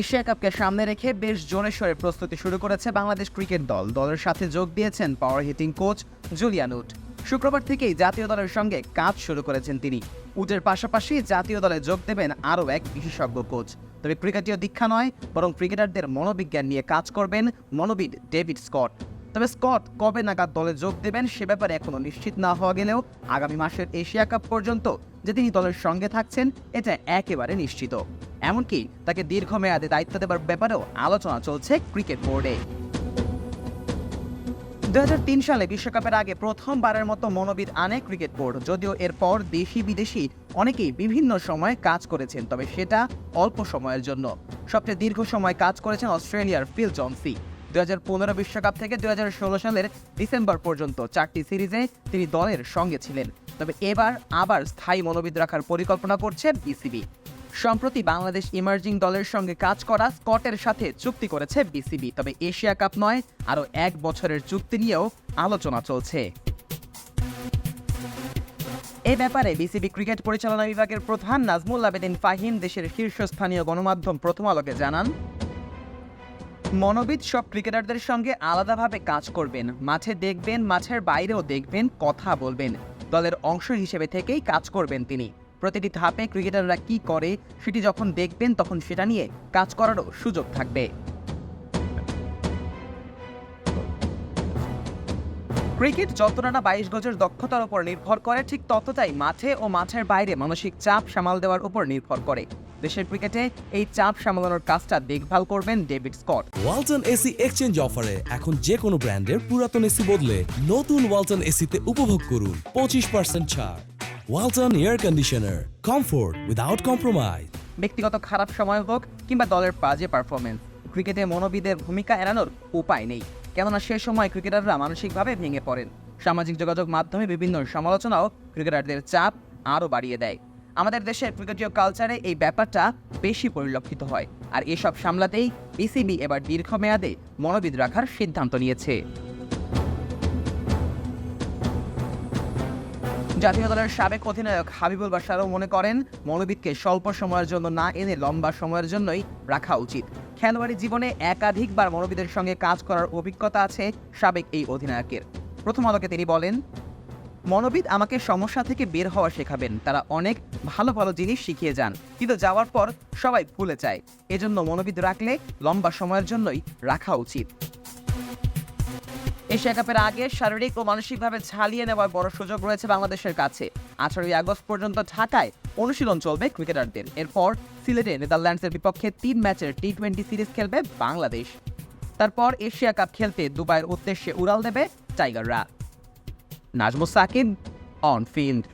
Asia কাপকে সামনে রেখে বেশ জোরে সোরে প্রস্তুতি শুরু করেছে বাংলাদেশ ক্রিকেট দল। দলের সাথে যোগ দিয়েছেন power hitting coach Julian Wood শুক্রবার থেকেই জাতীয় দলের সঙ্গে কাজ শুরু করেছেন তিনি। উটের পাশাপাশি জাতীয় দলে যোগ দেবেন আরও এক বিশেষজ্ঞ কোচ তবে ক্রিকেটীয় দীক্ষা নয়, বরং ক্রিকেটারদের মনোবিজ্ঞান নিয়ে কাজ করবেন মনোবিদ ডেভিড স্কট। তবে স্কট কবে নাগাদ দলে যোগ দেবেন সে ব্যাপারে এখনও নিশ্চিত না হওয়া গেলেও আগামী মাসের এশিয়া কাপ পর্যন্ত যে তিনি দলের সঙ্গে থাকছেন, এটা একেবারে নিশ্চিত। এমনকি তাকে দীর্ঘমেয়াদে দায়িত্ব দেবার ব্যাপারেও আলোচনা চলছে ক্রিকেট বোর্ডে। দু সালে বিশ্বকাপের আগে প্রথমবারের মতো মনোবিদ আনে ক্রিকেট বোর্ড, যদিও এরপর দেশি বিদেশি অনেকেই বিভিন্ন সময়ে কাজ করেছেন, তবে সেটা অল্প সময়ের জন্য। সবচেয়ে দীর্ঘ সময় কাজ করেছেন অস্ট্রেলিয়ার ফিল জনসি। দু বিশ্বকাপ থেকে দুই হাজার ষোলো সালের ডিসেম্বর পর্যন্ত চারটি সিরিজে তিনি দলের সঙ্গে ছিলেন। তবে এবার আবার স্থায়ী মনোবিদ রাখার পরিকল্পনা করছে বিসিবি সম্প্রতি বাংলাদেশ ইমার্জিং দলের সঙ্গে কাজ করা স্কটের সাথে চুক্তি করেছে বিসিবি। তবে এশিয়া কাপ নয়, আরও এক বছরের চুক্তি নিয়েও আলোচনা চলছে। এ ব্যাপারে বিসিবি ক্রিকেট পরিচালনা বিভাগের প্রধান নাজমুল আবেদিন ফাহিম দেশের শীর্ষস্থানীয় গণমাধ্যম প্রথম আলোকে জানান, মনোবিদ সব ক্রিকেটারদের সঙ্গে আলাদাভাবে কাজ করবেন, মাঠে দেখবেন, মাঠের বাইরেও দেখবেন, কথা বলবেন, দলের অংশ হিসেবে থেকেই কাজ করবেন তিনি। প্রতিটি ধাপে ক্রিকেটাররা কি করে সেটি যখন দেখবেন, তখন সেটা নিয়ে কাজ করারও সুযোগ থাকবে। ক্রিকেট যতটা না বাইশ গজের দক্ষতার উপর নির্ভর করে, ঠিক ততটাই মাঠে ও মাঠের বাইরে মানসিক চাপ সামাল দেওয়ার উপর নির্ভর করে। দেশের ক্রিকেটে এই চাপ সামলানোর কাজটা দেখভাল করবেন David Scott. Walton AC exchange অফারে এখন যে কোনো ব্র্যান্ডের পুরাতন এসি বদলে নতুন ওয়ালটন এসিতে উপভোগ করুন। পঁচিশ পার্সেন্ট ছাড়। Walton air conditioner comfort without compromise ব্যক্তিগত খারাপ সময় হোক কিংবা দলের বাজে পারফরমেন্স ক্রিকেটে মনোবিদের ভূমিকা এড়ানোর উপায় নেই। কেননা সে সময় ক্রিকেটাররা মানসিকভাবে ভেঙে পড়েন। সামাজিক যোগাযোগ মাধ্যমে বিভিন্ন সমালোচনাও ক্রিকেটারদের চাপ আরও বাড়িয়ে দেয়। আমাদের দেশের ক্রিকেটীয় কালচারে এই ব্যাপারটা বেশি পরিলক্ষিত হয়। আর এসব সামলাতেই বিসিবি এবার দীর্ঘমেয়াদে মনোবিদ রাখার সিদ্ধান্ত নিয়েছে। জাতীয় দলের সাবেক অধিনায়ক হাবিবুল বাশারও মনে করেন, মনোবিদকে স্বল্প সময়ের জন্য না এনে লম্বা সময়ের জন্যই রাখা উচিত। খেলোয়াড়ি জীবনে একাধিকবার মনোবিদের সঙ্গে কাজ করার অভিজ্ঞতা আছে সাবেক এই অধিনায়কের। প্রথম আলোকে তিনি বলেন, মনোবিদ আমাকে সমস্যা থেকে বের হওয়া শেখাবেন। তারা অনেক ভালো ভালো জিনিস শিখিয়ে যান। কিন্তু যাওয়ার পর সবাই ভুলে যায়। এজন্য মনোবিদ রাখলে লম্বা সময়ের জন্যই রাখা উচিত। এশিয়া কাপের আগে শারীরিক ও মানসিকভাবে ঝালিয়ে নেওয়ার বড় সুযোগ রয়েছে বাংলাদেশের কাছে। আঠারোই আগস্ট পর্যন্ত ঢাকায় অনুশীলন চলবে ক্রিকেটারদের। এরপর সিলেটে নেদারল্যান্ডসের বিপক্ষে তিন ম্যাচের টি টোয়েন্টি সিরিজ খেলবে বাংলাদেশ। তারপর এশিয়া কাপ খেলতে দুবাইয়ের উদ্দেশ্যে উড়াল দেবে টাইগাররা। Nazmus Sakib, on field.